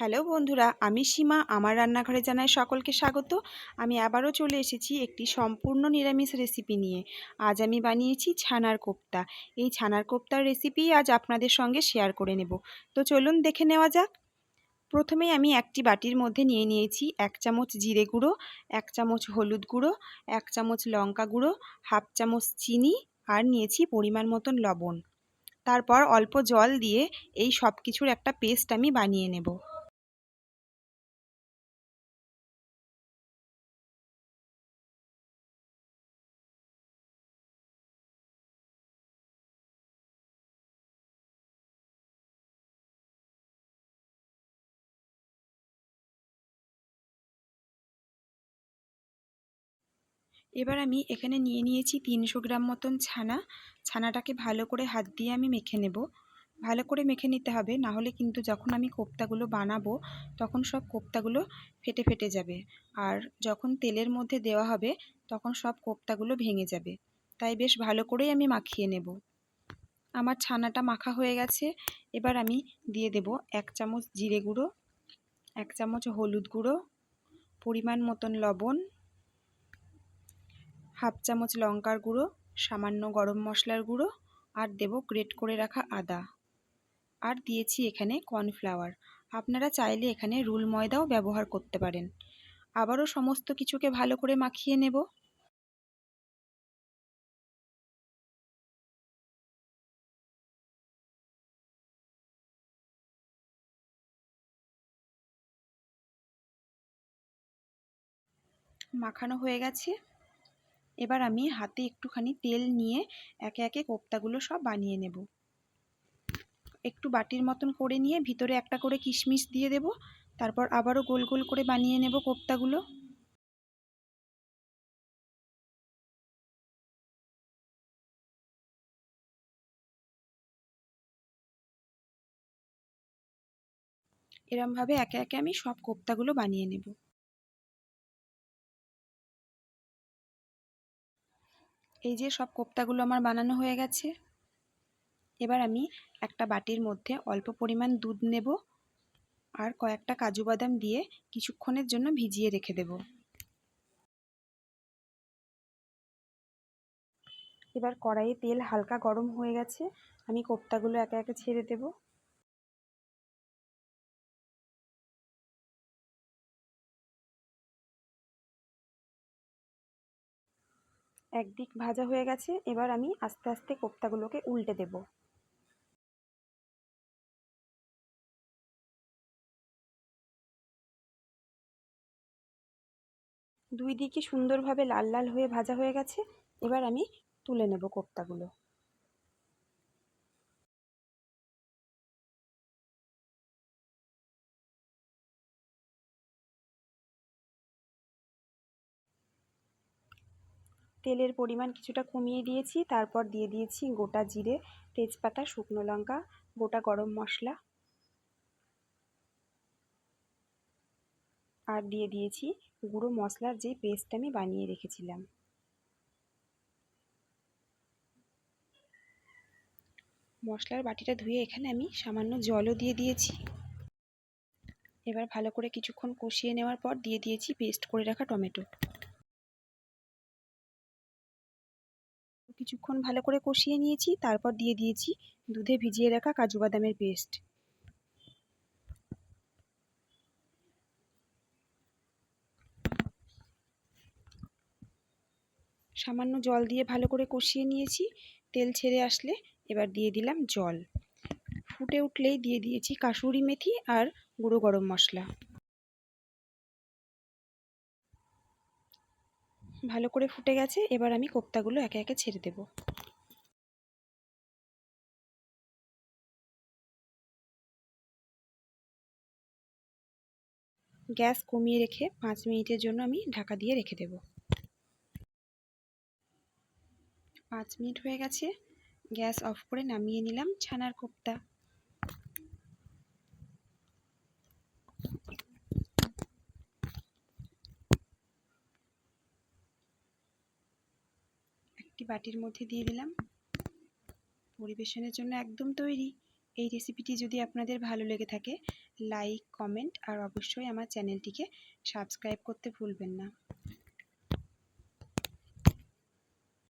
Hello বন্ধুরা, আমি সীমা। আমার রান্নাঘরে জানাই সকলকে স্বাগত। আমি আবারও চলে এসেছি একটি সম্পূর্ণ নিরামিষ রেসিপি নিয়ে। আজ আমি বানিয়েছি ছানার কোপ্তা। এই ছানার কোপ্তার রেসিপি আজ আপনাদের সঙ্গে শেয়ার করে নেব। তো চলুন দেখে নেওয়া যাক। প্রথমে আমি একটি বাটির মধ্যে নিয়ে নিয়েছি এক চামচ জিরে গুঁড়ো, এক চামচ হলুদ গুঁড়ো, এক চামচ লঙ্কা গুঁড়ো, হাফ চামচ চিনি আর নিয়েছি পরিমাণ মতন লবণ। তারপর অল্প জল দিয়ে এই সব কিছুর একটা পেস্ট আমি বানিয়ে নেব। এবার আমি এখানে নিয়ে নিয়েছি তিনশো গ্রাম মতন ছানা। ছানাটাকে ভালো করে হাত দিয়ে আমি মেখে নেব। ভালো করে মেখে নিতে হবে, না হলে কিন্তু যখন আমি কোপ্তাগুলো বানাবো, তখন সব কোপ্তাগুলো ফেটে ফেটে যাবে। আর যখন তেলের মধ্যে দেওয়া হবে, তখন সব কোপ্তাগুলো ভেঙে যাবে। তাই বেশ ভালো করেই আমি মাখিয়ে নেব। আমার ছানাটা মাখা হয়ে গেছে। এবার আমি দিয়ে দেব এক চামচ জিরে গুঁড়ো, এক চামচ হলুদ গুঁড়ো, পরিমাণ মতন লবণ হাফ চামচ লঙ্কার গুঁড়ো, সামান্য গরম মশলার গুঁড়ো আর দেব গ্রেট করে রাখা আদা। আর দিয়েছি এখানে কর্নফ্লাওয়ার। আপনারা চাইলে এখানে রুল ময়দাও ব্যবহার করতে পারেন। আবারও সমস্ত কিছুকে ভালো করে মাখিয়ে নেব। মাখানো হয়ে গেছে। এবার আমি হাতে একটুখানি তেল নিয়ে একে একে কোপ্তাগুলো সব বানিয়ে নেব। একটু বাটির মতন করে নিয়ে ভিতরে একটা করে কিশমিশ দিয়ে দেব, তারপর আবারও গোল গোল করে বানিয়ে নেব কোপ্তাগুলো। এরমভাবে একে একে আমি সব কোপ্তাগুলো বানিয়ে নেব। এই যে সব কোপ্তাগুলো আমার বানানো হয়ে গেছে, এবার আমি একটা বাটির মধ্যে অল্প পরিমাণ দুধ নেব আর কয়েকটা কাজু বাদাম দিয়ে কিছুক্ষণের জন্য ভিজিয়ে রেখে দেব। এবার কড়াইয়ে তেল হালকা গরম হয়ে গেছে, আমি কোপ্তাগুলো একে একে ছেড়ে দেব। একদিক ভাজা হয়ে গেছে, এবার আমি আস্তে আস্তে কোপ্তাগুলোকে উল্টে দেব। দুই দিকে সুন্দরভাবে লাল লাল হয়ে ভাজা হয়ে গেছে, এবার আমি তুলে নেব কোপ্তাগুলো। তেলের পরিমাণ কিছুটা কমিয়ে দিয়েছি। তারপর দিয়ে দিয়েছি গোটা জিরে, তেজপাতা, শুকনো লঙ্কা, গোটা গরম মশলা। আর দিয়ে দিয়েছি গুঁড়ো মশলার যে পেস্ট আমি বানিয়ে রেখেছিলাম। মশলার বাটিটা ধুয়ে এখানে আমি সামান্য জলও দিয়ে দিয়েছি। এবার ভালো করে কিছুক্ষণ কষিয়ে নেওয়ার পর দিয়ে দিয়েছি পেস্ট করে রাখা টমেটো। কিছুক্ষণ ভালো করে কষিয়ে নিয়েছি, তারপর দিয়ে দিয়েছি দুধে ভিজিয়ে রাখা কাজু বাদামের পেস্ট। সামান্য জল দিয়ে ভালো করে কষিয়ে নিয়েছি, তেল ছেড়ে আসলে এবার দিয়ে দিলাম জল। ফুটে উঠলেই দিয়ে দিয়েছি কাসুরি মেথি আর গুঁড়ো গরম মশলা। ভালো করে ফুটে গেছে, এবার আমি কোপ্তাগুলো একে একে ছেড়ে দেব। গ্যাস কমিয়ে রেখে পাঁচ মিনিটের জন্য আমি ঢাকা দিয়ে রেখে দেব। পাঁচ মিনিট হয়ে গেছে, গ্যাস অফ করে নামিয়ে নিলাম ছানার কোপ্তা একটি বাটির মধ্যে দিয়ে দিলাম। পরিবেশনের জন্য একদম তৈরি। এই রেসিপিটি যদি আপনাদের ভালো লেগে থাকে লাইক কমেন্ট আর অবশ্যই আমার চ্যানেলটিকে সাবস্ক্রাইব করতে ভুলবেন না।